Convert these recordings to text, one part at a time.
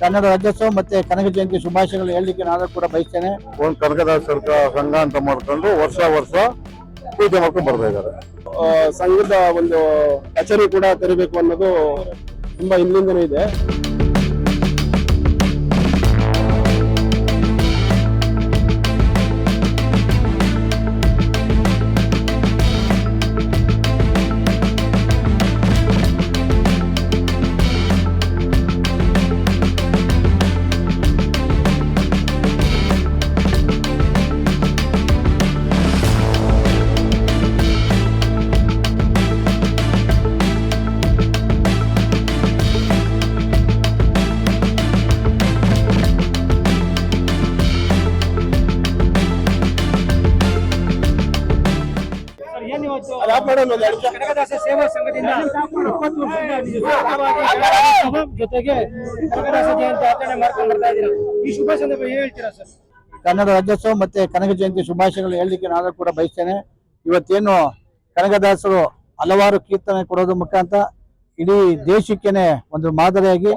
ಕನ್ನಡ ರಾಜ್ಯೋತ್ಸವ ಮತ್ತೆ ಕನಕ ಜಯಂತಿ ಶುಭಾಶಯಗಳು ಹೇಳಲಿಕ್ಕೆ ನಾನು ಕೂಡ ಬಯಸ್ತೇನೆ. ಒಂದು ಕನಕದಾಸ ಸರ್ಕಾರ ಸಂಘ ಅಂತ ಮಾಡ್ಕೊಂಡು ವರ್ಷ ವರ್ಷ ಪೂಜೆ ಮಾಡ್ಕೊಂಡು ಬರ್ತಾ ಇದ್ದಾರೆ. ಸಂಘದ ಒಂದು ಕಚೇರಿ ಕೂಡ ತೆರಿಬೇಕು ಅನ್ನೋದು ತುಂಬಾ ಹಿಂದಿಂದನೂ ಇದೆ. ಅದ್ ಆಫ್ ಮಾಡೋಣ ಒಂದು ಎರಡು ನಿಮಿಷ. ಕನಕದಾಸ ಸೇವಾ ಸಂಘದಿಂದ ಇಪ್ಪತ್ತು ವರ್ಷದ ಅಂಗವಾಗಿ ಕನ್ನಡೋತ್ಸವ ಜೊತೆಗೆ ಕನಕದಾಸ ಜಯಂತಿ ಆಚರಣೆ ಮಾಡ್ಕೊಂಡು ಬರ್ತಾ ಇದ್ದೀರಾ. ಈ ಶುಭ ಸಂದರ್ಭ ಏನ್ ಹೇಳ್ತೀರಾ ಸರ್? ಕನ್ನಡ ರಾಜ್ಯೋತ್ಸವ ಮತ್ತೆ ಕನಕ ಜಯಂತಿ ಶುಭಾಶಯಗಳು ಹೇಳಲಿಕ್ಕೆ ನಾನು ಕೂಡ ಬಯಸ್ತೇನೆ. ಇವತ್ತೇನು ಕನಕದಾಸರು ಹಲವಾರು ಕೀರ್ತನೆ ಕೊಡೋದು ಮುಖಾಂತರ ಇಡೀ ದೇಶಕ್ಕೇನೆ ಒಂದು ಮಾದರಿಯಾಗಿ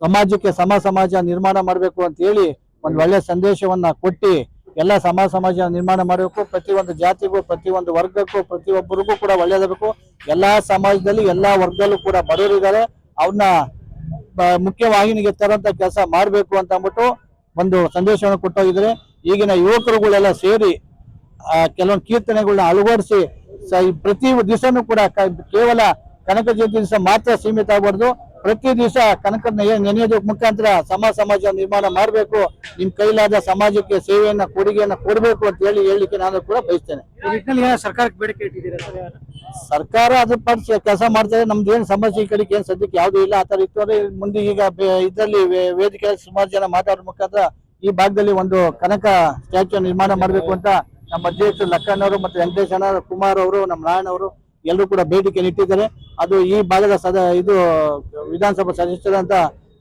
ಸಮಾಜಕ್ಕೆ ಸಮ ಸಮಾಜ ನಿರ್ಮಾಣ ಮಾಡಬೇಕು ಅಂತ ಹೇಳಿ ಒಂದು ಒಳ್ಳೆ ಸಂದೇಶವನ್ನ ಕೊಟ್ಟು ಎಲ್ಲ ಸಮಾಜ ಸಮಾಜ ನಿರ್ಮಾಣ ಮಾಡಬೇಕು. ಪ್ರತಿಯೊಂದು ಜಾತಿಗೂ, ಪ್ರತಿಯೊಂದು ವರ್ಗಕ್ಕೂ, ಪ್ರತಿಯೊಬ್ಬರಿಗೂ ಕೂಡ ಒಳ್ಳೇದಾಗಬೇಕು ಎಲ್ಲ ಸಮಾಜದಲ್ಲಿ ಎಲ್ಲ ವರ್ಗದಲ್ಲೂ ಕೂಡ ಬಡವರಿದ್ದಾರೆ. ಬ- ಮುಖ್ಯವಾಹಿನಿಗೆ ತರಂತ ಕೆಲಸ ಮಾಡಬೇಕು ಅಂತ ಅಂದ್ಬಿಟ್ಟು ಒಂದು ಸಂದೇಶವನ್ನು ಕೊಟ್ಟೋಗಿದ್ದಾರೆ. ಈಗಿನ ಯುವಕರುಗಳೆಲ್ಲ ಸೇರಿ ಕೆಲವೊಂದು ಕೀರ್ತನೆಗಳನ್ನ ಅಳವಡಿಸಿ ಪ್ರತಿ ದಿವಸನೂ ಕೂಡ ಕೇವಲ ಕನಕ ಜಯಂತಿ ದಿವಸ ಮಾತ್ರ ಸೀಮಿತ ಆಗಬಾರ್ದು. ಪ್ರತಿ ದಿವಸ ಕನಕ ನೆನೆಯೋದ್ರ ಮುಖಾಂತರ ಸಮಾಜ ಸಮಾಜ ನಿರ್ಮಾಣ ಮಾಡಬೇಕು. ನಿಮ್ ಕೈಲಾದ ಸಮಾಜಕ್ಕೆ ಸೇವೆಯನ್ನ ಕೊಡುಗೆಯನ್ನ ಕೊಡಬೇಕು ಅಂತ ಹೇಳಿ ಹೇಳಲಿಕ್ಕೆ ನಾನು ಕೂಡ ಬಯಸ್ತೇನೆ. ಸರ್ಕಾರಕ್ಕೆ ಬೇಡಿಕೆ ಇಟ್ಟಿದ್ದೀರಾ ಸರ್ ಸರ್ಕಾರ ಅದ್ರ ಪಡಿಸಿ ಕೆಲಸ ಮಾಡ್ತಾರೆ ನಮ್ದು ಏನು ಸಮಸ್ಯೆ ಈ ಕಡೆಗೆ ಏನ್ ಸದ್ಯಕ್ಕೆ ಯಾವ್ದು ಇಲ್ಲ. ಆತರ ತರ ಇತ್ತು ಅಂದ್ರೆ ಮುಂದೆ ಈಗ ಇದರಲ್ಲಿ ವೇದಿಕೆ ಸುಮಾರು ಜನ ಮಾತಾಡೋ ಮುಖಾಂತರ ಈ ಭಾಗದಲ್ಲಿ ಒಂದು ಕನಕ ಸ್ಟ್ಯಾಚ್ಯೂ ನಿರ್ಮಾಣ ಮಾಡಬೇಕು ಅಂತ ನಮ್ಮ ಅಧ್ಯಕ್ಷರು ಲಕ್ಕಣ್ಣವರು ಮತ್ತೆ ವೆಂಕಟೇಶ್ ಕುಮಾರ್ ಅವರು ನಮ್ಮ ನಾರಾಯಣ ಅವರು ಎಲ್ಲರೂ ಕೂಡ ಬೇಡಿಕೆ ಇಟ್ಟಿದ್ದಾರೆ. ಅದು ಈ ಭಾಗದ ಸದ, ಇದು ವಿಧಾನಸಭಾ ಸದಸ್ಯರಂತ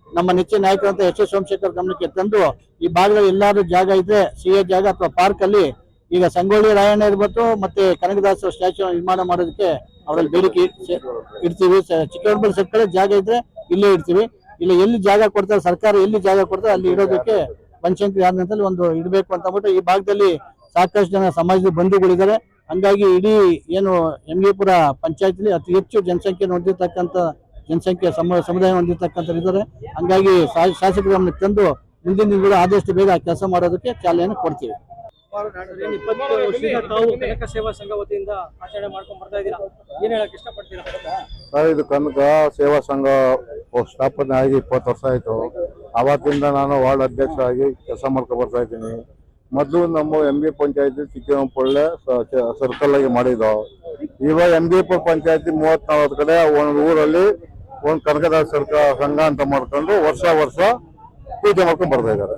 ನಮ್ಮ ನೆಚ್ಚಿನ ನಾಯಕರಂತ ಎಚ್ ಎಸ್ ಸೋಮಶೇಖರ್ ಗಮನಕ್ಕೆ ತಂದು ಈ ಭಾಗದಲ್ಲಿ ಎಲ್ಲಾದ್ರೂ ಜಾಗ ಇದ್ರೆ ಸಿ ಎ ಜಾಗ ಅಥವಾ ಪಾರ್ಕ್ ಅಲ್ಲಿ ಈಗ ಸಂಗೊಳ್ಳಿ ರಾಯಣ್ಣ ಇರ್ಬೋದು ಮತ್ತೆ ಕನಕದಾಸ ಸ್ಟ್ಯಾಚ್ಯೂ ನಿರ್ಮಾಣ ಮಾಡೋದಕ್ಕೆ ಅವರಲ್ಲಿ ಬೇಡಿಕೆ ಇಡ್ತೀವಿ. ಚಿಕ್ಕಬಳ್ಳಿ ಚಿಕ್ಕಬಳ್ಳಾಪುರ ಸರ್ಕಾರ ಜಾಗ ಇದ್ರೆ ಇಲ್ಲೇ ಇಡ್ತೀವಿ. ಇಲ್ಲ ಎಲ್ಲಿ ಜಾಗ ಕೊಡ್ತಾರೆ, ಸರ್ಕಾರ ಎಲ್ಲಿ ಜಾಗ ಕೊಡ್ತಾರೆ ಅಲ್ಲಿ ಇಡೋದಕ್ಕೆ ಪಂಚಾಯತ್ ಆದಂತಲ್ಲಿ ಒಂದು ಇಡಬೇಕು ಅಂತ ಅಂದ್ಬಿಟ್ಟು ಈ ಭಾಗದಲ್ಲಿ ಸಾಕಷ್ಟು ಜನ ಸಮಾಜದ ಬಂಧುಗಳಿದ್ದಾರೆ. ಹಂಗಾಗಿ ಇಡೀ ಏನು ಎಮ್ಗೆಪುರ ಪಂಚಾಯತ್ಲಿ ಅತಿ ಹೆಚ್ಚು ಜನಸಂಖ್ಯೆ ಹೊಂದಿರತಕ್ಕಂಥ ಜನಸಂಖ್ಯೆ ಸಮ ಸಮುದಾಯ ಹೊಂದಿರತಕ್ಕಂಥ ಇದ್ದಾರೆ. ಹಂಗಾಗಿ ಶಾ- ಶಾಸಕರ ಗಮನಕ್ಕೆ ತಂದು ಮುಂದಿನ ದಿನಗಳು ಆದಷ್ಟು ಬೇಗ ಕೆಲಸ ಮಾಡೋದಕ್ಕೆ ಚಾಲನೆಯನ್ನು ಕೊಡ್ತೀವಿ. ಸರ್, ಇದು ಕನಕ ಸೇವಾ ಸಂಘ ಸ್ಥಾಪನೆ ಆಗಿ ಇಪ್ಪತ್ತು ವರ್ಷ ಆಯ್ತು. ಆವತ್ತಿಂದ ನಾನು ವಾರ್ಡ್ ಅಧ್ಯಕ್ಷರಾಗಿ ಕೆಲಸ ಮಾಡ್ಕೊಂಡು ಬರ್ತಾ ಇದ್ದೀನಿ. ಮೊದಲು ನಮ್ಮ ಎಂ ಬಿ ಪಂಚಾಯತಿ ಚಿಕ್ಕಪೊಳ್ಳೆ ಸರ್ಕಲ್ ಆಗಿ ಮಾಡಿದ್ದು. ಇವಾಗ ಎಂ ಬಿ ಪಂಚಾಯತಿ ಮೂವತ್ ನಲ್ವತ್ತು ಕಡೆ ಒಂದು ಊರಲ್ಲಿ ಒಂದು ಕನಕದಾಸ ಸರ್ಕ ಸಂಘ ಅಂತ ಮಾಡ್ಕೊಂಡು ವರ್ಷ ವರ್ಷ ಪೂಜೆ ಮಾಡ್ಕೊಂಡು ಬರ್ತಾ ಇದ್ದಾರೆ.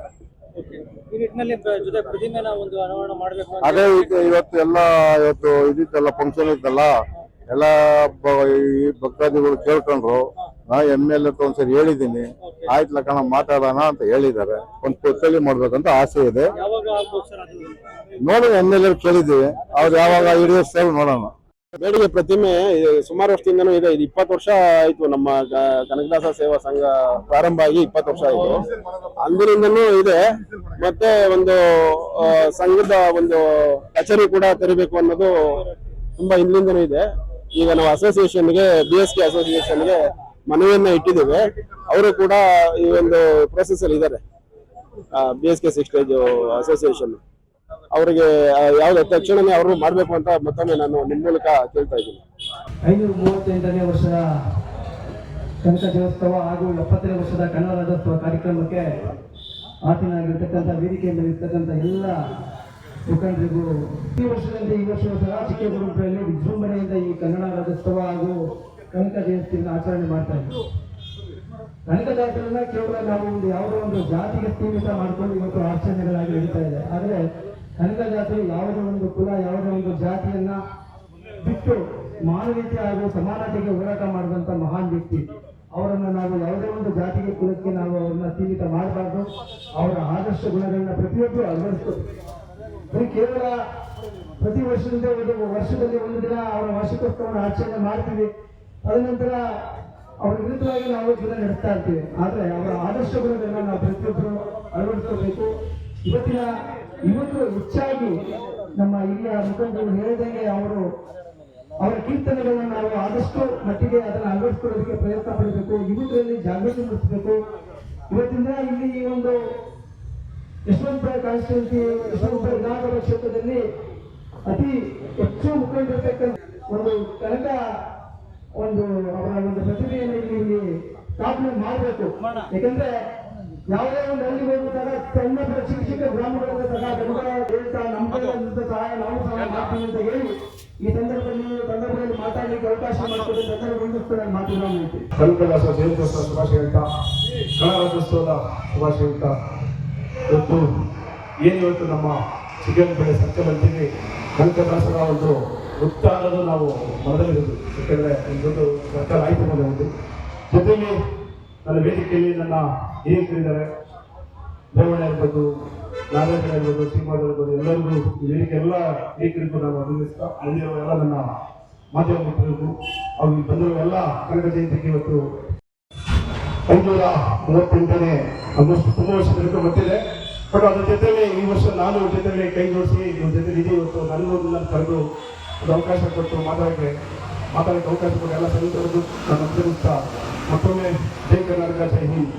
ಅದೇ ಇವತ್ತು ಎಲ್ಲ ಇವತ್ತು ಇದಿತ್ತಲ್ಲ ಫಂಕ್ಷನ್ ಇತ್ತಲ್ಲ ಎಲ್ಲ ಈ ಭಕ್ತಾದಿಗಳು ಕೇಳ್ಕೊಂಡ್ರು. ನಾ ಎಂ ಎಲ್ ಎ ಒಂದ್ಸರಿ ಹೇಳಿದ್ದೀನಿ. ಆಯ್ತು ಲಕ್ಕಣ ಮಾತಾಡೋಣ ಅಂತ ಹೇಳಿದ್ದಾರೆ. ಒಂದ್ ಪುಸ್ತಳಿ ಮಾಡ್ಬೇಕಂತ ಆಸೆ ಇದೆ. ನೋಡೋಣ ಎಂ ಎಲ್ ಕೇಳಿದ್ದೀವಿ. ಅವ್ರು ಯಾವಾಗ ಈಡೇರಿಸ್ತಾರೆ ನೋಡೋಣ. ಬೇಡಿಕೆ ಪ್ರತಿಮೆ ಸುಮಾರು ವರ್ಷದಿಂದನೂ ಇದೆ. ಇದು ಇಪ್ಪತ್ತು ವರ್ಷ ಆಯ್ತು. ನಮ್ಮ ಕನಕದಾಸ ಸೇವಾ ಸಂಘ ಪ್ರಾರಂಭ ಆಗಿ ಇಪ್ಪತ್ತು ವರ್ಷ ಆಯ್ತು. ಅಂದಿನಿಂದನೂ ಇದೆ. ಮತ್ತೆ ಒಂದು ಸಂಘದ ಒಂದು ಕಚೇರಿ ಕೂಡ ತೆರಿಬೇಕು ಅನ್ನೋದು ತುಂಬಾ ಹಿಂದಿಂದನೂ ಇದೆ. ಈಗ ನಾವು ಅಸೋಸಿಯೇಷನ್ಗೆ ಬಿ ಎಸ್ ಕೆ ಅಸೋಸಿಯೇಷನ್ಗೆ ಮನವಿಯನ್ನ ಇಟ್ಟಿದ್ದೇವೆ. ಅವರು ಕೂಡ ಈ ಒಂದು ಪ್ರೋಸೆಸ್ ಅಲ್ಲಿ ಇದ್ದಾರೆ. B S K sixth stage association ಅವರಿಗೆ ಯಾವ್ದು ತಕ್ಷಣನೇ ಅವರು ಮಾಡ್ಬೇಕು ಅಂತ ಮತ್ತೊಮ್ಮೆ ನಾನು ನಿಮ್ಮ ಮೂಲಕ ಕೇಳ್ತಾ ಇದ್ದೀನಿ. ಐನೂರ ಮೂವತ್ತೈದನೇ ವರ್ಷದ ಕನಕ ದೇವೋತ್ಸವ ಹಾಗೂ ಎಪ್ಪತ್ತನೇ ವರ್ಷದ ಕನ್ನಡ ರಾಜ್ಯೋತ್ಸವ ಕಾರ್ಯಕ್ರಮಕ್ಕೆ ಆತನಾಗಿರ್ತಕ್ಕಂಥ ವೇದಿಕೆಯಿಂದ ಇರ್ತಕ್ಕಂಥ ಎಲ್ಲ ಮುಖಂಡರಿಗೂ ಈ ವರ್ಷದಂತೆ ಈ ವರ್ಷದ ಸಹ ಚಿಕ್ಕಬಳ್ಳಾಪುರದಲ್ಲಿ ವಿಜೃಂಭಣೆಯಿಂದ ಈ ಕನ್ನಡ ರಾಜ್ಯೋತ್ಸವ ಹಾಗೂ ಕನಕ ಜಯಂತಿಯನ್ನು ಆಚರಣೆ ಮಾಡ್ತಾ ಇದ್ದೀವಿ ಜಾತ್ರೆನ ಕೇವಲ ನಾವು ಒಂದು ಯಾವುದೋ ಒಂದು ಜಾತಿಗೆ ಸೀಮಿತ ಮಾಡಿಕೊಂಡು ಇವತ್ತು ಆಚರಣೆಗಳಾಗಿ ಹೇಳ್ತಾ ಇದೆ. ಆದರೆ ಜಾತ್ರೆ ಯಾವುದೇ ಒಂದು ಕುಲ, ಯಾವುದೇ ಒಂದು ಜಾತಿಯನ್ನ ಬಿಟ್ಟು ಮಾನವೀಯತೆ ಹಾಗೂ ಸಮಾನತೆಗೆ ಹೋರಾಟ ಮಾಡಿದಂತ ಮಹಾನ್ ವ್ಯಕ್ತಿ. ಅವರನ್ನು ನಾವು ಯಾವುದೇ ಒಂದು ಜಾತಿಗೆ, ಕುಲಕ್ಕೆ ನಾವು ಅವರನ್ನ ಸೀಮಿತ ಮಾಡಬಾರ್ದು. ಅವರ ಆದರ್ಶ ಗುಣಗಳನ್ನ ಪ್ರತಿಯೊಬ್ಬರು ಬರೀ ಕೇವಲ ಪ್ರತಿ ವರ್ಷದಿಂದ ಒಂದು ವರ್ಷದಲ್ಲಿ ಒಂದು ದಿನ ಅವರ ವಾರ್ಷಿಕೋತ್ಸವವನ್ನು ಆಚರಣೆ ಮಾಡ್ತೀವಿ. ತದನಂತರ ಅವರ ವಿರುದ್ಧವಾಗಿ ನಾವು ಜೀವನ ನಡೆಸ್ತಾ ಇರ್ತೀವಿ. ಆದರೆ ಅವರ ಆದರ್ಶಗಳನ್ನೆಲ್ಲ ನಾವು ಪ್ರತಿಯೊಬ್ಬರು ಅಳವಡಿಸ್ಕೋಬೇಕು ಇವತ್ತಿನ ಇವತ್ತು ಹೆಚ್ಚಾಗಿ ನಮ್ಮ ಹಿರಿಯ ಮುಖಂಡರು ಹೇಳಿದಂಗೆ ಅವರು ಅವರ ಕೀರ್ತನೆಗಳನ್ನ ನಾವು ಆದಷ್ಟು ಮಟ್ಟಿಗೆ ಅದನ್ನು ಅಳವಡಿಸ್ಕೊಳ್ಳೋದಕ್ಕೆ ಪ್ರಯತ್ನ ಪಡಬೇಕು. ಯುವಕರಲ್ಲಿ ಜಾಗೃತಿ ಮೂಡಿಸಬೇಕು. ಇವತ್ತಿಂದ ಇಲ್ಲಿ ಈ ಒಂದು ಯಶವಂತಪುರ ಕಾನ್ಸ್ಟಿಟ್ಯೂನ್ಸಿ ಯಶವಂತಪುರ ವಿಧಾನಸಭಾ ಕ್ಷೇತ್ರದಲ್ಲಿ ಅತಿ ಹೆಚ್ಚು ಮುಖಂಡಿರ್ತಕ್ಕಂಥ ಒಂದು ಕನಕ ಒಂದು ಅವರ ಒಂದು ಪ್ರತಿಭೆಯನ್ನು ಇಲ್ಲಿ ಇಲ್ಲಿ ಸ್ಥಾಪನೆ ಮಾಡಬೇಕು. ಯಾಕಂದ್ರೆ ಯಾವುದೇ ಒಂದು ಅಲ್ಲಿ ಹೋಗುತ್ತಾಗ ಸಣ್ಣ ಚಿಕ್ಕ ಚಿಕ್ಕ ಗ್ರಾಮಗಳಿಂದ ಸಹ ಗಂಡ ಹೇಳ್ತಾ ನಮ್ಮ ಸಹಾಯ ನಾವು ಸಹ ಮಾಡ್ತೀವಿ ಅಂತ ಹೇಳಿ ಈ ಸಂದರ್ಭದಲ್ಲಿ ಸಂದರ್ಭದಲ್ಲಿ ಮಾತಾಡಲಿಕ್ಕೆ ಅವಕಾಶ ಮಾಡಿಕೊಡಿ ಸಂದರ್ಭ ಜಯಂತ್ಯೋತ್ಸವ ಶುಭಾಶಯ ಹೇಳ್ತಾ ಗಣರಾಜ್ಯೋತ್ಸವದ ಶುಭಾಶಯ ಹೇಳ್ತಾ ಇವತ್ತು ಏನು ಇವತ್ತು ನಮ್ಮ ಚಿಕ್ಕನಪೇಟೆ ಸರ್ಕಲಲ್ಲಿ ಕನಕದಾಸರ ಒಂದು ವೃತ್ತ ಅನ್ನೋದು ನಾವು ಮನದಲ್ಲಿರೋದು. ಯಾಕೆಂದರೆ ಒಂದು ಸರ್ಕಾರ ಆಯ್ತು ಮನೆ ಒಂದು. ಜೊತೆಗೆ ನನ್ನ ವೇದಿಕೆಯಲ್ಲಿ ನನ್ನ ಹಿರಿಯರಿದ್ದಾರೆ ರೇವಣ್ಣ ಇರ್ಬೋದು ನಾಗೇಂದ್ರ ಇರ್ಬೋದು ಶ್ರೀಮಾನ್ ಇರ್ಬೋದು ಎಲ್ಲರಿಗೂ ವೇದಿಕೆ ಎಲ್ಲ ಹಿರಿಯರಿಗೂ ನಾವು ಅಭಿನಯಿಸ್ತಾ ಎಲ್ಲ ನನ್ನ ಮಾಧ್ಯಮ ಮಿತ್ರರಿಗೂ ಅವ್ರಿಗೆ ಬಂದಿರೋ ಎಲ್ಲ ಕನಕ ಜಯಂತಿಗೆ ಇವತ್ತು ಐನೂರ ಮೂವತ್ತೆಂಟನೇ ಆಲ್ಮೋಸ್ಟ್ ತುಂಬ ವರ್ಷದಿಂದ ಬರ್ತಿದೆ ಬಟ್ ಅದ್ರ ಜೊತೆಯಲ್ಲಿ ಈ ವರ್ಷ ನಾನು ಜೊತೆಯಲ್ಲಿ ಕೈ ಜೋಡಿಸಿ, ಇವ್ರ ಜೊತೆ ಇದೆ ಇವತ್ತು ನನ್ನ ಕರೆದು ಅವಕಾಶ ಕೊಟ್ಟು ಮಾತಾಡಕ್ಕೆ ಮಾತಾಡಕ್ಕೆ ಅವಕಾಶ ಕೊಟ್ಟು ಎಲ್ಲ ಸೈನಿಕರಿಗೂ ನಾನು ಮತ್ತೊಮ್ಮೆ ಜೈ ಕರ್ನಾಟಕ ಜೈ ಹಿಂದ್.